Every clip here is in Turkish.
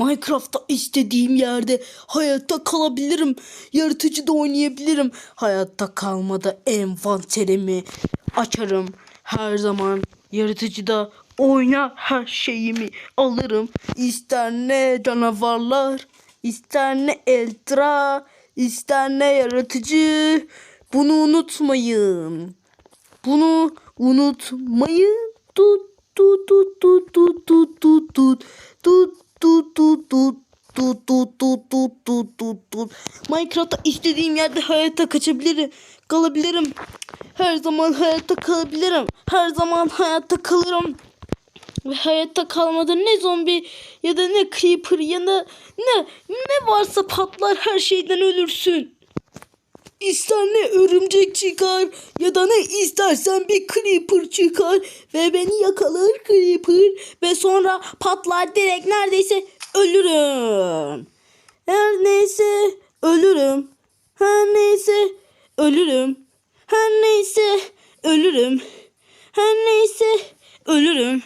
Minecraft'ta istediğim yerde hayatta kalabilirim. Yaratıcı da oynayabilirim. Hayatta kalmada envanterimi açarım. Her zaman yaratıcıda oyna her şeyimi alırım. İster ne canavarlar, ister ne eltra, ister ne yaratıcı. Bunu unutmayın. Bunu unutmayın. Tut tut tut tut tut tut tut tut tut tut tut tut tut tut tut tut tut Minecraft'ta istediğim yerde hayatta kaçabilirim. Kalabilirim. Her zaman hayatta kalabilirim. Her zaman hayatta kalırım. Ve hayatta kalmadı ne zombi ya da ne creeper ya da ne ne varsa patlar her şeyden ölürsün. İster ne örümcek çıkar ya da ne istersen bir creeper çıkar ve beni yakalar creeper ve sonra patlar direkt neredeyse ölürüm. Her neyse ölürüm. Her neyse ölürüm. Her neyse ölürüm. Her neyse ölürüm.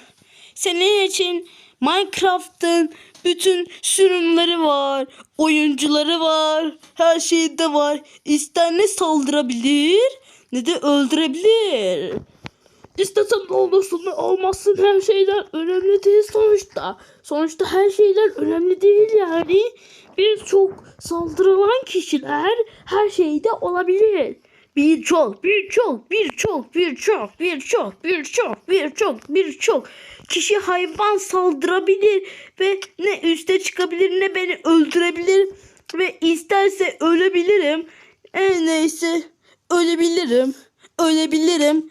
Senin için Minecraft'ın bütün sürümleri var, oyuncuları var, her şeyi de var. İster ne saldırabilir ne de öldürebilir. İstesen ne olursun olmazsın her şeyden önemli değil sonuçta. Sonuçta her şeyden önemli değil yani. Birçok saldırılan kişiler her şeyde olabilir. Birçok, birçok, birçok, birçok, birçok, birçok, birçok, birçok kişi hayvan saldırabilir ve ne üste çıkabilir ne beni öldürebilir ve isterse ölebilirim. E neyse ölebilirim, ölebilirim,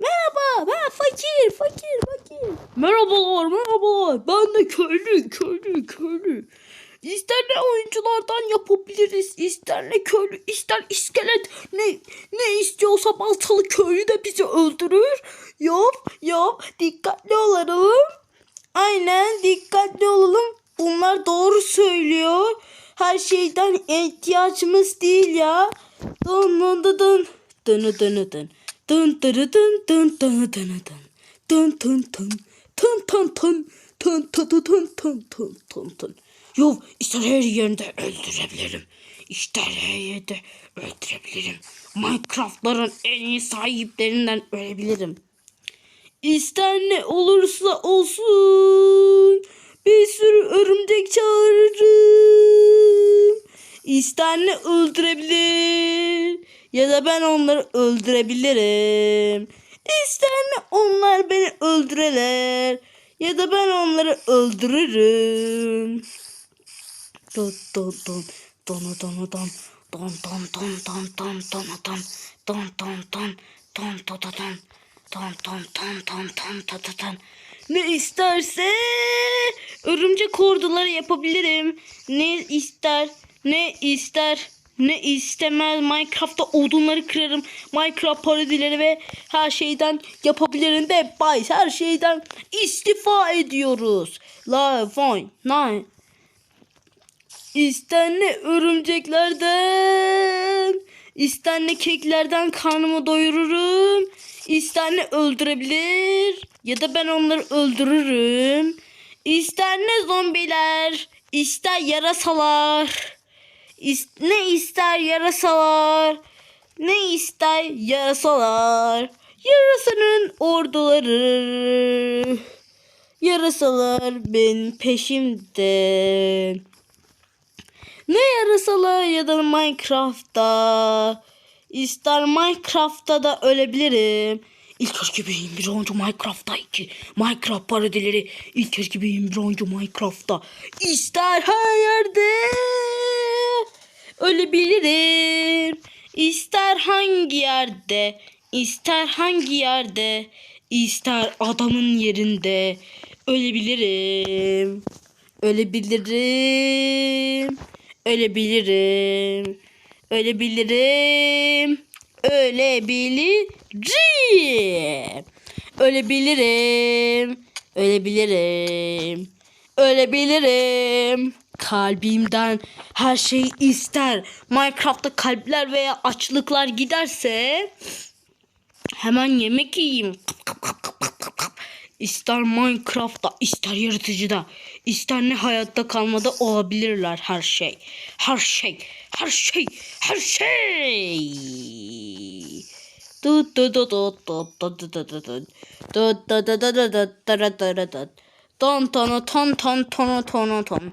merhaba ben fakir fakir fakir. Merhabalar merhabalar ben de köylü köylü köylü. İster ne oyunculardan yapabiliriz, ister ne köylü, ister iskelet, ne ne istiyorsa baltalı köylü de bizi öldürür. Yap, yap, dikkatli olalım. Aynen, dikkatli olalım. Bunlar doğru söylüyor. Her şeyden ihtiyacımız değil ya. Dın dın dın dın. Dın dın dın dın. Dın dın dın dın dın dın dın dın. Dın. Tın tın tın. Tın tın tın tın tın tın tın tın. Yok ister her yerinde öldürebilirim. İster her yerde öldürebilirim. Minecraft'ların en iyi sahiplerinden ölebilirim. İster ne olursa olsun bir sürü örümcek çağırırım. İster ne öldürebilir ya da ben onları öldürebilirim. İster mi onlar beni öldüreler. Ya da ben onları öldürürüm. Don don don. Dona dona don. Don don don don don dona don. Don don don. Don don don don. Don don don don don don don. Ne isterse örümcek orduları yapabilirim. Ne ister ne ister ne istemez Minecraft'ta odunları kırarım. Minecraft parodileri ve her şeyden yapabilirim de bay her şeyden istifa ediyoruz. La fine nine. İster ne örümceklerden, ister ne keklerden karnımı doyururum. İster ne öldürebilir ya da ben onları öldürürüm. İster ne zombiler, ister yarasalar. Ne ister yarasalar, ne ister yarasalar. Yarasanın orduları. Yarasalar benim peşimde. Ne yarasalar ya da Minecraft'ta. İster Minecraft'ta da ölebilirim. İlk kez gibi 21 oyuncu Minecraft'ta 2. Minecraft parodileri ilk kez gibi 21 oyuncu Minecraft'ta. İster her yerde ölebilirim. İster hangi yerde, ister hangi yerde, ister adamın yerinde ölebilirim. Ölebilirim. Ölebilirim. Ölebilirim. Ölebilirim. Ölebilirim. Ölebilirim. Ölebilirim. Kalbimden her şeyi ister. Minecraft'ta kalpler veya açlıklar giderse hemen yemek yiyeyim. İster Minecraft'ta, ister yaratıcıda, ister ne hayatta kalmada olabilirler her şey. Her şey, her şey, her şey. Du du du du du du du du du du. Du du du du du du du du du du du. Ton ton ton ton ton ton ton.